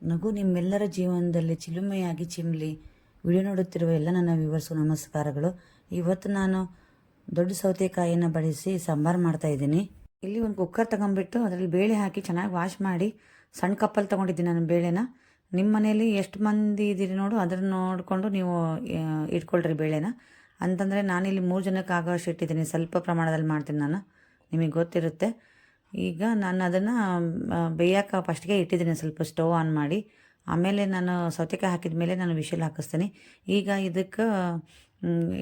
ನಗು ನಿಮ್ಮೆಲ್ಲರ ಜೀವನದಲ್ಲಿ ಚಿಲುಮೆಯಾಗಿ ಚಿಮ್ಲಿ. ವಿಡಿಯೋ ನೋಡುತ್ತಿರುವ ಎಲ್ಲ ನನ್ನ ವಿವರಿಸುವ ನಮಸ್ಕಾರಗಳು. ಇವತ್ತು ನಾನು ದೊಡ್ಡ ಸೌತೆಕಾಯಿಯನ್ನು ಬಳಸಿ ಸಾಂಬಾರು ಮಾಡ್ತಾ ಇದ್ದೀನಿ. ಇಲ್ಲಿ ಒಂದು ಕುಕ್ಕರ್ ತಗೊಂಡ್ಬಿಟ್ಟು ಅದರಲ್ಲಿ ಬೇಳೆ ಹಾಕಿ ಚೆನ್ನಾಗಿ ವಾಶ್ ಮಾಡಿ ಸಣ್ಣ ಕಪ್ಪಲ್ಲಿ ತೊಗೊಂಡಿದ್ದೀನಿ ನಾನು ಬೇಳೆನ. ನಿಮ್ಮ ಮನೇಲಿ ಎಷ್ಟು ಮಂದಿ ಇದ್ದೀರಿ ನೋಡು, ಅದನ್ನು ನೋಡಿಕೊಂಡು ನೀವು ಇಟ್ಕೊಳ್ರಿ ಬೇಳೆನ. ಅಂತಂದರೆ ನಾನಿಲ್ಲಿ ಮೂರು ಜನಕ್ಕೆ ಆಗೋಷ್ಟು ಇಟ್ಟಿದ್ದೀನಿ. ಸ್ವಲ್ಪ ಪ್ರಮಾಣದಲ್ಲಿ ಮಾಡ್ತೀನಿ ನಾನು. ನಿಮಗೆ ಗೊತ್ತಿರುತ್ತೆ. ಈಗ ನಾನು ಅದನ್ನು ಬೇಯಕ್ಕೆ ಫಸ್ಟ್ಗೆ ಇಟ್ಟಿದ್ದೀನಿ, ಸ್ವಲ್ಪ ಸ್ಟವ್ ಆನ್ ಮಾಡಿ. ಆಮೇಲೆ ನಾನು ಸೌತೆಕಾಯಿ ಹಾಕಿದ ಮೇಲೆ ನಾನು ವಿಷಲ್ ಹಾಕಿಸ್ತೀನಿ. ಈಗ ಇದಕ್ಕೆ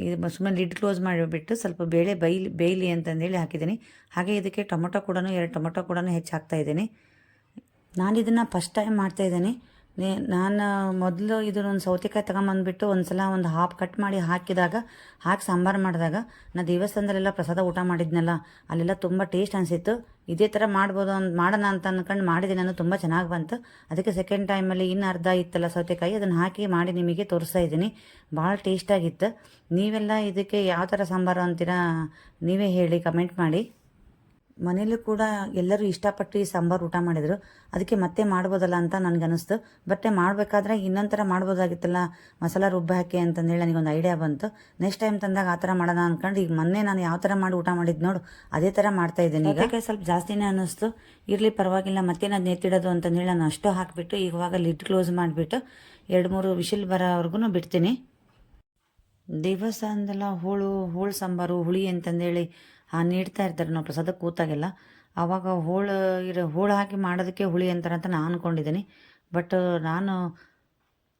ಇದು ಸುಮ್ಮನೆ ಲಿಡ್ ಕ್ಲೋಸ್ ಮಾಡಿಬಿಟ್ಟು ಸ್ವಲ್ಪ ಬೇಳೆ ಬೈಲಿ, ಬೇಯಲಿ ಅಂತಂದೇಳಿ ಹಾಕಿದ್ದೀನಿ. ಹಾಗೆ ಇದಕ್ಕೆ ಟೊಮೊಟೊ ಕೂಡ ಎರಡು ಟೊಮೊಟೊ ಕೂಡ ಹೆಚ್ಚು ಹಾಕ್ತಾ ಇದ್ದೀನಿ. ನಾನು ಇದನ್ನು ಫಸ್ಟ್ ಟೈಮ್ ಮಾಡ್ತಾಯಿದ್ದೀನಿ ನಾನು ಮೊದಲು ಇದನ್ನೊಂದು ಸೌತೆಕಾಯಿ ತಗೊಂಬಂದ್ಬಿಟ್ಟು ಒಂದು ಸಲ ಒಂದು ಹಾಫ್ ಕಟ್ ಮಾಡಿ ಹಾಕಿದಾಗ, ಹಾಕಿ ಸಾಂಬಾರು ಮಾಡಿದಾಗ, ನಾ ದೇವಸ್ಥಾನದಲ್ಲೆಲ್ಲ ಪ್ರಸಾದ ಊಟ ಮಾಡಿದ್ನಲ್ಲ, ಅಲ್ಲೆಲ್ಲ ತುಂಬ ಟೇಸ್ಟ್ ಅನಿಸಿತ್ತು. ಇದೇ ಥರ ಮಾಡ್ಬೋದು ಅಂತ ಮಾಡೋಣ ಅಂತ ಅಂದ್ಕೊಂಡು ಮಾಡಿದೆ ನಾನು, ತುಂಬ ಚೆನ್ನಾಗಿ ಬಂತು. ಅದಕ್ಕೆ ಸೆಕೆಂಡ್ ಟೈಮಲ್ಲಿ ಇನ್ನು ಅರ್ಧ ಇತ್ತಲ್ಲ ಸೌತೆಕಾಯಿ, ಅದನ್ನು ಹಾಕಿ ಮಾಡಿ ನಿಮಗೆ ತೋರಿಸ್ತಾ ಇದ್ದೀನಿ. ಭಾಳ ಟೇಸ್ಟಾಗಿತ್ತು ನೀವೆಲ್ಲ ಇದಕ್ಕೆ ಯಾವ ಥರ ಸಾಂಬಾರು ಅಂತೀರಾ, ನೀವೇ ಹೇಳಿ ಕಮೆಂಟ್ ಮಾಡಿ. ಮನೇಲೂ ಕೂಡ ಎಲ್ಲರೂ ಇಷ್ಟಪಟ್ಟು ಈ ಸಾಂಬಾರು ಊಟ ಮಾಡಿದರು. ಅದಕ್ಕೆ ಮತ್ತೆ ಮಾಡ್ಬೋದಲ್ಲ ಅಂತ ನನಗನ್ನಿಸ್ತು. ಬಟ್ ಮಾಡಬೇಕಾದ್ರೆ ಇನ್ನೊಂದು ಥರ ಮಾಡ್ಬೋದಾಗಿತ್ತಲ್ಲ, ಮಸಾಲ ರುಬ್ಬ ಹಾಕಿ ಅಂತಂದೇಳಿ ನನಗೊಂದು ಐಡಿಯಾ ಬಂತು. ನೆಕ್ಸ್ಟ್ ಟೈಮ್ ತಂದಾಗ ಆ ಥರ ಮಾಡೋಣ ಅಂದ್ಕೊಂಡು ಈಗ ಮೊನ್ನೆ ನಾನು ಯಾವ ಥರ ಮಾಡಿ ಊಟ ಮಾಡಿದ್ದು ನೋಡು, ಅದೇ ಥರ ಮಾಡ್ತಾ ಇದ್ದೀನಿ ಈಗ. ಸ್ವಲ್ಪ ಜಾಸ್ತಿನೇ ಅನ್ನಿಸ್ತು. ಇರಲಿ ಪರವಾಗಿಲ್ಲ, ಮತ್ತೆ ನಾನು ನೆತ್ತಿಡೋದು ಅಂತಂದೇಳಿ ನಾನು ಅಷ್ಟು ಹಾಕಿಬಿಟ್ಟು ಇವಾಗ ಲಿಡ್ ಕ್ಲೋಸ್ ಮಾಡಿಬಿಟ್ಟು ಎರಡು ಮೂರು ವಿಶಿಲ್ ಬರೋವರೆಗೂ ಬಿಡ್ತೀನಿ. ದೇವಸ್ಥಾನದೆಲ್ಲ ಹೋಳು ಹೋಳು ಸಾಂಬಾರು, ಹುಳಿ ಅಂತಂದೇಳಿ ಆ, ನೀಡ್ತಾ ಇರ್ತಾರೆ ನಾವು ಪ್ರಸಾದ ಕೂತಾಗೆಲ್ಲ. ಆವಾಗ ಹೋಳು ಇರೋ, ಹೋಳು ಹಾಕಿ ಮಾಡೋದಕ್ಕೆ ಹುಳಿ ಅಂತಾರೆ ಅಂತ ನಾನು ಅಂದ್ಕೊಂಡಿದ್ದೀನಿ ಬಟ್ ನಾನು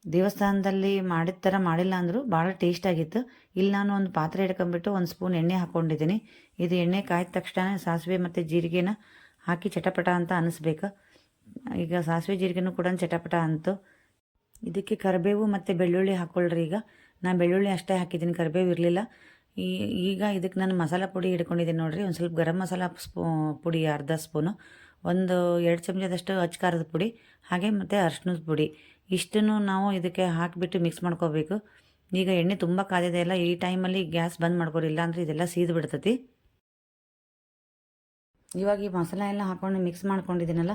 ದೇವಸ್ಥಾನದಲ್ಲಿ ಮಾಡಿದ ಥರ ಮಾಡಿಲ್ಲ ಅಂದರೂ ಭಾಳ ಟೇಸ್ಟ್ ಆಗಿತ್ತು. ಇಲ್ಲಿ ನಾನು ಒಂದು ಪಾತ್ರೆ ಹಿಡ್ಕೊಂಬಿಟ್ಟು ಒಂದು ಸ್ಪೂನ್ ಎಣ್ಣೆ ಹಾಕ್ಕೊಂಡಿದ್ದೀನಿ ಇದು ಎಣ್ಣೆ ಕಾಯ್ದ ತಕ್ಷಣ ಸಾಸಿವೆ ಮತ್ತು ಜೀರಿಗೆನ ಹಾಕಿ ಚಟಪಟ ಅಂತ ಅನ್ನಿಸ್ಬೇಕು ಈಗ ಸಾಸಿವೆ ಜೀರಿಗೆನೂ ಕೂಡ ಚಟಪಟ ಅಂತು. ಇದಕ್ಕೆ ಕರಿಬೇವು ಮತ್ತು ಬೆಳ್ಳುಳ್ಳಿ ಹಾಕ್ಕೊಳ್ರಿ ಈಗ. ನಾನು ಬೆಳ್ಳುಳ್ಳಿ ಅಷ್ಟೇ ಹಾಕಿದ್ದೀನಿ, ಕರಿಬೇವು ಇರಲಿಲ್ಲ. ಈಗ ಇದಕ್ಕೆ ನಾನು ಮಸಾಲ ಪುಡಿ ಹಿಡ್ಕೊಂಡಿದ್ದೀನಿ ನೋಡಿರಿ. ಒಂದು ಸ್ವಲ್ಪ ಗರಂ ಮಸಾಲ ಸ್ಪೂ, ಪುಡಿ ಅರ್ಧ ಸ್ಪೂನು, ಒಂದು ಎರಡು ಚಮಚದಷ್ಟು ಅಚ್ಚ ಖಾರದ ಪುಡಿ, ಹಾಗೆ ಮತ್ತು ಅರ್ಶಿನದ ಪುಡಿ. ಇಷ್ಟನ್ನು ನಾವು ಇದಕ್ಕೆ ಹಾಕಿಬಿಟ್ಟು ಮಿಕ್ಸ್ ಮಾಡ್ಕೋಬೇಕು. ಈಗ ಎಣ್ಣೆ ತುಂಬ ಕಾದಿದೆ ಅಲ್ಲ, ಈ ಟೈಮಲ್ಲಿ ಗ್ಯಾಸ್ ಬಂದ್ ಮಾಡ್ಕೊರಿ, ಇಲ್ಲಾಂದ್ರೆ ಇದೆಲ್ಲ ಸೀದು ಬಿಡ್ತೈತಿ. ಇವಾಗ ಈ ಮಸಾಲ ಎಲ್ಲ ಹಾಕೊಂಡು ಮಿಕ್ಸ್ ಮಾಡ್ಕೊಂಡಿದ್ದೀನಲ್ಲ,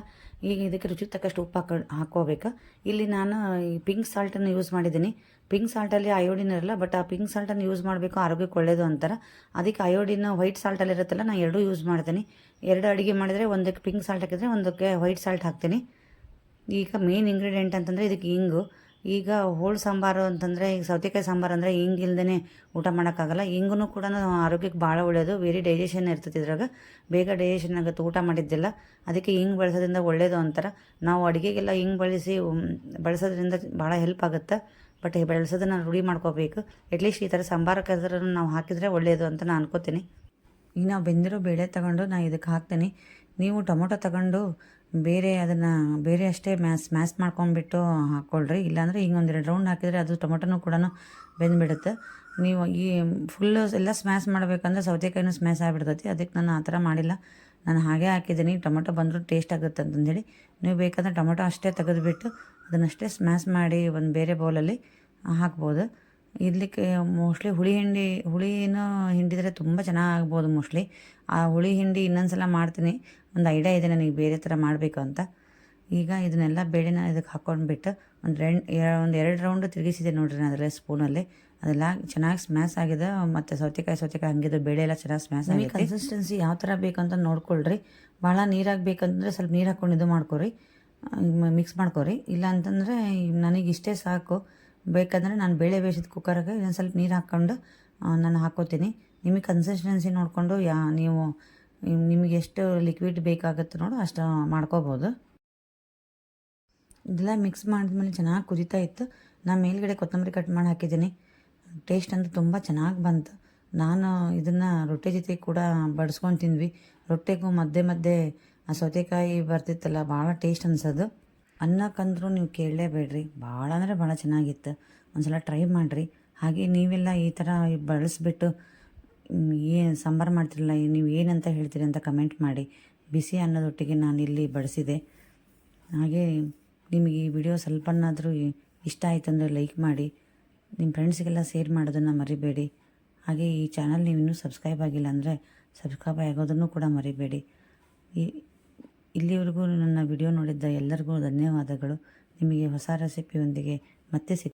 ಈಗ ಇದಕ್ಕೆ ರುಚಿಗೆ ತಕ್ಕಷ್ಟು ಉಪ್ಪು ಹಾಕೊ ಹಾಕೋಬೇಕು ಇಲ್ಲಿ ನಾನು ಈ ಪಿಂಕ್ ಸಾಲ್ಟನ್ನು ಯೂಸ್ ಮಾಡಿದ್ದೀನಿ. ಪಿಂಕ್ ಸಾಲ್ಟಲ್ಲಿ ಅಯೋಡಿನ್ ಇರಲ್ಲ ಬಟ್ ಆ ಪಿಂಕ್ ಸಾಲ್ಟನ್ನು ಯೂಸ್ ಮಾಡಬೇಕು, ಆರೋಗ್ಯಕ್ಕೆ ಒಳ್ಳೆಯದು ಅಂತಾರೆ. ಅದಕ್ಕೆ ಅಯೋಡಿನ್ ವೈಟ್ ಸಾಲ್ಟಲ್ಲಿ ಇರುತ್ತಲ್ಲ ನಾನು ಎರಡೂ ಯೂಸ್ ಮಾಡ್ತೀನಿ. ಎರಡು ಅಡುಗೆ ಮಾಡಿದರೆ ಒಂದಕ್ಕೆ ಪಿಂಕ್ ಸಾಲ್ಟ್ ಹಾಕಿದರೆ ಒಂದಕ್ಕೆ ವೈಟ್ ಸಾಲ್ಟ್ ಹಾಕ್ತೀನಿ. ಈಗ ಮೇನ್ ಇಂಗ್ರೀಡಿಯೆಂಟ್ ಅಂತಂದರೆ ಇದಕ್ಕೆ ಇಂಗು. ಈಗ ಹೋಳು ಸಾಂಬಾರು ಅಂತಂದರೆ, ಈಗ ಸೌತೆಕಾಯಿ ಸಾಂಬಾರು ಅಂದರೆ ಹಿಂಗಿಲ್ದೇ ಊಟ ಮಾಡೋಕ್ಕಾಗಲ್ಲ. ಹಿಂಗೂ ಕೂಡ ಆರೋಗ್ಯಕ್ಕೆ ಭಾಳ ಒಳ್ಳೆಯದು ವೆರಿ ಡೈಜೆಷನ್ ಇರ್ತದೆ ಇದ್ರಾಗ. ಬೇಗ ಡೈಜೆಷನ್ ಆಗುತ್ತೆ. ಊಟ ಮಾಡಿದ್ದಿಲ್ಲ. ಅದಕ್ಕೆ ಹಿಂಗೆ ಬಳಸೋದ್ರಿಂದ ಒಳ್ಳೆಯದು ಅಂತಾರೆ. ನಾವು ಅಡುಗೆಗೆಲ್ಲ ಹಿಂಗೆ ಬಳಸಿ ಬಳಸೋದ್ರಿಂದ ಭಾಳ ಹೆಲ್ಪ್ ಆಗುತ್ತೆ. ಬಟ್ ಬೆಳೆಸೋದನ್ನು ರೂಢಿ ಮಾಡ್ಕೋಬೇಕು. ಅಟ್ಲೀಸ್ಟ್ ಈ ಥರ ಸಾಂಬಾರಕ್ಕಾದ್ರೂ ನಾವು ಹಾಕಿದರೆ ಒಳ್ಳೆಯದು ಅಂತ ನಾನು ಅನ್ಕೋತೀನಿ. ಈಗ ನಾವು ಬೆಂದಿರೋ ಬೇಳೆ ತಗೊಂಡು ನಾನು ಇದಕ್ಕೆ ಹಾಕ್ತೀನಿ. ನೀವು ಟೊಮೊಟೊ ತಗೊಂಡು ಬೇರೆ ಅದನ್ನು ಬೇರೆ ಅಷ್ಟೇ ಮ್ಯಾಸ್ ಮ್ಯಾಸ್ ಮಾಡ್ಕೊಂಡ್ಬಿಟ್ಟು ಹಾಕ್ಕೊಳ್ರಿ. ಇಲ್ಲಾಂದರೆ ಈಗ ಒಂದೆರಡು ರೌಂಡ್ ಹಾಕಿದರೆ ಅದು ಟೊಮೊಟೊನೂ ಕೂಡ ಬೆಂದ್ಬಿಡುತ್ತೆ. ನೀವು ಈ ಫುಲ್ಲು ಎಲ್ಲ ಸ್ಮ್ಯಾಸ್ ಮಾಡಬೇಕಂದ್ರೆ ಸೌತೆಕಾಯಿನೂ ಸ್ಮ್ಯಾಸ್ ಆಗಿಬಿಡ್ತೈತಿ. ಅದಕ್ಕೆ ನಾನು ಆ ಥರ ಮಾಡಿಲ್ಲ. ನಾನು ಹಾಗೆ ಹಾಕಿದ್ದೀನಿ. ಟೊಮೊಟೊ ಬಂದರೂ ಟೇಸ್ಟ್ ಆಗುತ್ತೆ ಅಂತಂದೇಳಿ. ನೀವು ಬೇಕಾದರೆ ಟೊಮೊಟೊ ಅಷ್ಟೇ ತೆಗೆದುಬಿಟ್ಟು ಅದನ್ನಷ್ಟೇ ಸ್ಮ್ಯಾಸ್ ಮಾಡಿ ಒಂದು ಬೇರೆ ಬೌಲಲ್ಲಿ ಹಾಕ್ಬೋದು. ಇಡ್ಲಿಕ್ಕೆ ಮೋಸ್ಟ್ಲಿ ಹುಳಿ ಹಿಂಡಿ ಹುಳಿನ ಹಿಂಡಿದರೆ ತುಂಬ ಚೆನ್ನಾಗ್ಬೋದು ಮೋಸ್ಟ್ಲಿ ಆ ಹುಳಿ ಹಿಂಡಿ ಇನ್ನೊಂದ್ಸಲ ಮಾಡ್ತೀನಿ. ಒಂದು ಐಡಿಯಾ ಇದೆ ನನಗೆ ಬೇರೆ ಥರ ಮಾಡಬೇಕು ಅಂತ. ಈಗ ಇದನ್ನೆಲ್ಲ ಬೇಳೆನ ಇದಕ್ಕೆ ಹಾಕ್ಕೊಂಡ್ಬಿಟ್ಟು ಒಂದು ರೆಂಡ್ ಒಂದು ಎರಡು ರೌಂಡ್ ತಿರುಗಿಸಿದೆ ನೋಡ್ರಿ ನಾನು ಅದರಲ್ಲಿ ಸ್ಪೂನಲ್ಲಿ ಅದೆಲ್ಲ ಚೆನ್ನಾಗಿ ಸ್ಮ್ಯಾಸ್ ಆಗಿದೆ. ಮತ್ತು ಸೌತೆಕಾಯಿ ಸೌತೆಕಾಯಿ ಹಂಗಿದ್ದು ಬೇಳೆ ಎಲ್ಲ ಚೆನ್ನಾಗಿ ಸ್ಮ್ಯಾಸ್ ಆಗಿದೆ ಕನ್ಸಿಸ್ಟೆನ್ಸಿ ಯಾವ ಥರ ಬೇಕಂತ ನೋಡ್ಕೊಳ್ರಿ. ಭಾಳ ನೀರಾಗಿ ಬೇಕಂದ್ರೆ ಸ್ವಲ್ಪ ನೀರು ಹಾಕ್ಕೊಂಡು ಇದು ಮಾಡ್ಕೊರಿ. ಮಿಕ್ಸ್ ಮಾಡ್ಕೊರಿ. ಇಲ್ಲ ಅಂತಂದರೆ ನನಗೆ ಇಷ್ಟೇ ಸಾಕು. ಬೇಕಂದರೆ ನಾನು ಬೇಳೆ ಬೇಯಿಸಿದ ಕುಕ್ಕರ್ಗೆ ಇನ್ನೊಂದು ಸ್ವಲ್ಪ ನೀರು ಹಾಕ್ಕೊಂಡು ನಾನು ಹಾಕೋತೀನಿ. ನಿಮಗೆ ಕನ್ಸಿಸ್ಟೆನ್ಸಿ ನೋಡಿಕೊಂಡು, ಯಾ, ನೀವು, ನಿಮಗೆ ಎಷ್ಟು ಲಿಕ್ವಿಡ್ ಬೇಕಾಗುತ್ತೆ ನೋಡು, ಅಷ್ಟು ಮಾಡ್ಕೋಬೋದು. ಇದೆಲ್ಲ ಮಿಕ್ಸ್ ಮಾಡಿದ್ಮೇಲೆ ಚೆನ್ನಾಗಿ ಕುದೀತಾ ಇತ್ತು. ನಾನು ಮೇಲ್ಗಡೆ ಕೊತ್ತಂಬರಿ ಕಟ್ ಮಾಡಿ ಹಾಕಿದ್ದೀನಿ. ಟೇಸ್ಟ್ ಅಂತೂ ತುಂಬ ಚೆನ್ನಾಗಿ ಬಂತು. ನಾನು ಇದನ್ನು ರೊಟ್ಟಿ ಜೊತೆ ಕೂಡ ಬಡಿಸ್ಕೊಂಡು ತಿಂದ್ವಿ. ರೊಟ್ಟಿಗೂ ಮಧ್ಯೆ ಮಧ್ಯೆ ಆ ಸೌತೆಕಾಯಿ ಬರ್ತಿತ್ತಲ್ಲ, ಭಾಳ ಟೇಸ್ಟ್ ಅನ್ಸೋದು. ಅನ್ನಕ್ಕಂದ್ರೂ ನೀವು ಕೇಳಲೇಬೇಡ್ರಿ. ಭಾಳ ಅಂದರೆ ಭಾಳ ಚೆನ್ನಾಗಿತ್ತು. ಒಂದ್ಸಲ ಟ್ರೈ ಮಾಡಿರಿ. ಹಾಗೆ ನೀವೆಲ್ಲ ಈ ಥರ ಬಳಸಿಬಿಟ್ಟು ಏನು ಸಾಂಬಾರು ಮಾಡ್ತಿರಲ್ಲ, ನೀವು ಏನಂತ ಹೇಳ್ತೀರಿ ಅಂತ ಕಮೆಂಟ್ ಮಾಡಿ. ಬಿಸಿ ಅನ್ನದೊಟ್ಟಿಗೆ ನಾನು ಇಲ್ಲಿ ಬಡಿಸಿದೆ ಹಾಗೆ ನಿಮಗೆ ಈ ವಿಡಿಯೋ ಸ್ವಲ್ಪನಾದರೂ ಇಷ್ಟ ಆಯಿತು ಅಂದರೆ ಲೈಕ್ ಮಾಡಿ. ನಿಮ್ಮ ಫ್ರೆಂಡ್ಸಿಗೆಲ್ಲ ಶೇರ್ ಮಾಡೋದನ್ನು ಮರಿಬೇಡಿ. ಹಾಗೆ ಈ ಚಾನಲ್ ನೀವು ಇನ್ನೂ ಸಬ್ಸ್ಕ್ರೈಬ್ ಆಗಿಲ್ಲ ಅಂದರೆ ಸಬ್ಸ್ಕ್ರೈಬ್ ಆಗೋದನ್ನು ಕೂಡ ಮರಿಬೇಡಿ. ಈ ಇಲ್ಲಿವರೆಗೂ ನನ್ನ ವಿಡಿಯೋ ನೋಡಿದ್ದ ಎಲ್ಲರಿಗೂ ಧನ್ಯವಾದಗಳು. ನಿಮಗೆ ಹೊಸ ರೆಸಿಪಿಯೊಂದಿಗೆ ಮತ್ತೆ ಸಿಗ್ತೀನಿ.